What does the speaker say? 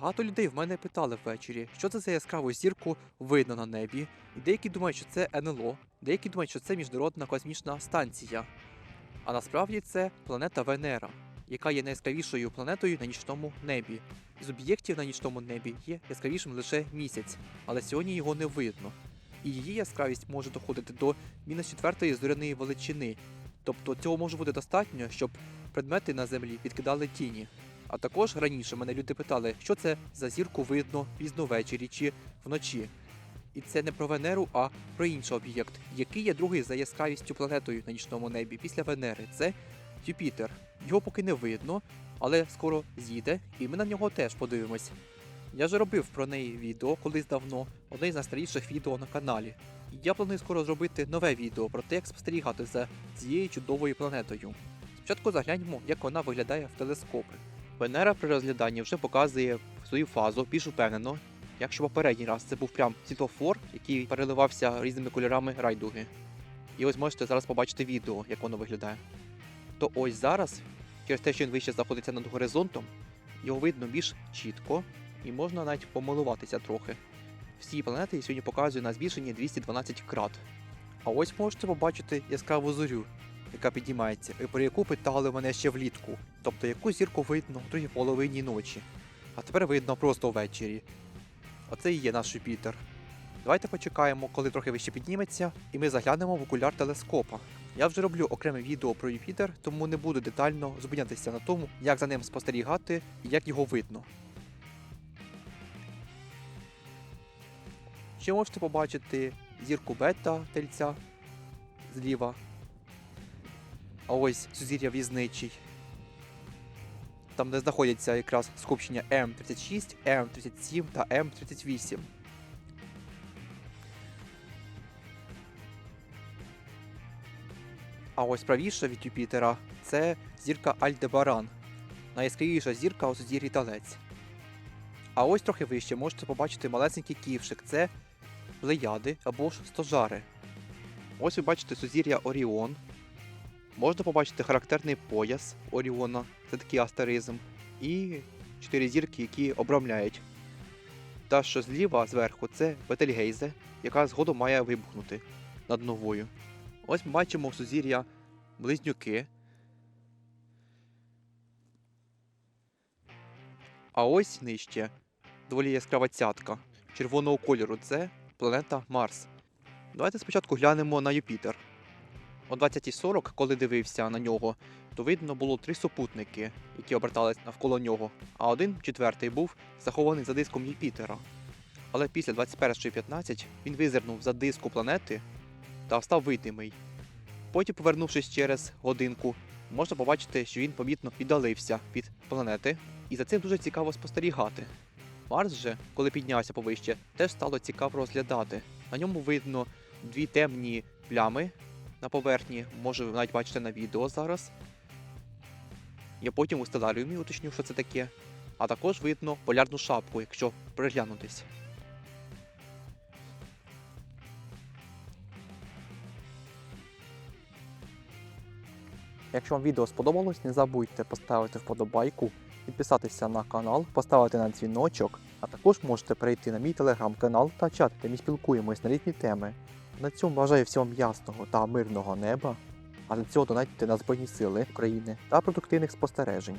Багато людей в мене питали ввечері, що це за яскраву зірку видно на небі, і деякі думають, що це НЛО, деякі думають, що це міжнародна космічна станція. А насправді це планета Венера, яка є найяскравішою планетою на нічному небі. Із об'єктів на нічному небі є яскравішим лише місяць, але сьогодні його не видно. І її яскравість може доходити до мінус четвертої зоряної величини. Тобто цього може бути достатньо, щоб предмети на землі відкидали тіні. А також раніше мене люди питали, що це за зірку видно пізно ввечері чи вночі. І це не про Венеру, а про інший об'єкт, який є другий за яскравістю планетою на нічному небі після Венери. Це Юпітер. Його поки не видно, але скоро з'їде, і ми на нього теж подивимось. Я вже робив про неї відео колись давно, одне з найстаріших відео на каналі. Я планую скоро зробити нове відео про те, як спостерігати за цією чудовою планетою. Спочатку загляньмо, як вона виглядає в телескопи. Венера при розгляданні вже показує свою фазу більш упевнено, якщо попередній раз це був прям світлофор, який переливався різними кольорами райдуги. І ось можете зараз побачити відео, як воно виглядає. То ось зараз, через те, що він вище знаходиться над горизонтом, його видно більш чітко і можна навіть помилуватися трохи. Всі планети сьогодні показую на збільшенні 212 крат. А ось можете побачити яскраву зорю, яка піднімається, і про яку питали мене ще влітку. Тобто яку зірку видно в другій половині ночі. А тепер видно просто ввечері. Оце і є наш Юпітер. Давайте почекаємо, коли трохи вище підніметься, і ми заглянемо в окуляр телескопа. Я вже роблю окреме відео про Юпітер, тому не буду детально зупинятися на тому, як за ним спостерігати і як його видно. Ще можете побачити зірку бета тельця зліва. А ось сузір'я візничий. Там, де знаходяться якраз скупчення М36, М37 та М38. А ось правіше від Юпітера це зірка Альдебаран. Найяскравіша зірка у сузір'ї Талець. А ось трохи вище можете побачити малесенький ківшик. Це плеяди або ж стожари. Ось ви бачите сузір'я Оріон. Можна побачити характерний пояс Оріона, це такий астеризм, і чотири зірки, які обрамляють. Та що зліва зверху це Бетельгейзе, яка згодом має вибухнути над новою. Ось ми бачимо сузір'я близнюки. А ось нижче доволі яскрава цятка червоного кольору це планета Марс. Давайте спочатку глянемо на Юпітер. О 20.40, коли дивився на нього, то видно було три супутники, які обертались навколо нього, а один, четвертий, був захований за диском Юпітера. Але після 21.15 він визирнув за диску планети та став видимий. Потім, повернувшись через годинку, можна побачити, що він помітно віддалився від планети, і за цим дуже цікаво спостерігати. Марс же, коли піднявся повище, теж стало цікаво розглядати. На ньому видно дві темні плями на поверхні, може ви навіть бачите на відео зараз. Я потім у стеларіумі уточню, що це таке. А також видно полярну шапку, якщо приглянутись. Якщо вам відео сподобалось, не забудьте поставити вподобайку, підписатися на канал, поставити на дзвіночок, а також можете перейти на мій телеграм-канал та чат, де ми спілкуємось на різні теми. На цьому бажаю всім ясного та мирного неба, а для цього донатьте на Збройні Сили України та продуктивних спостережень.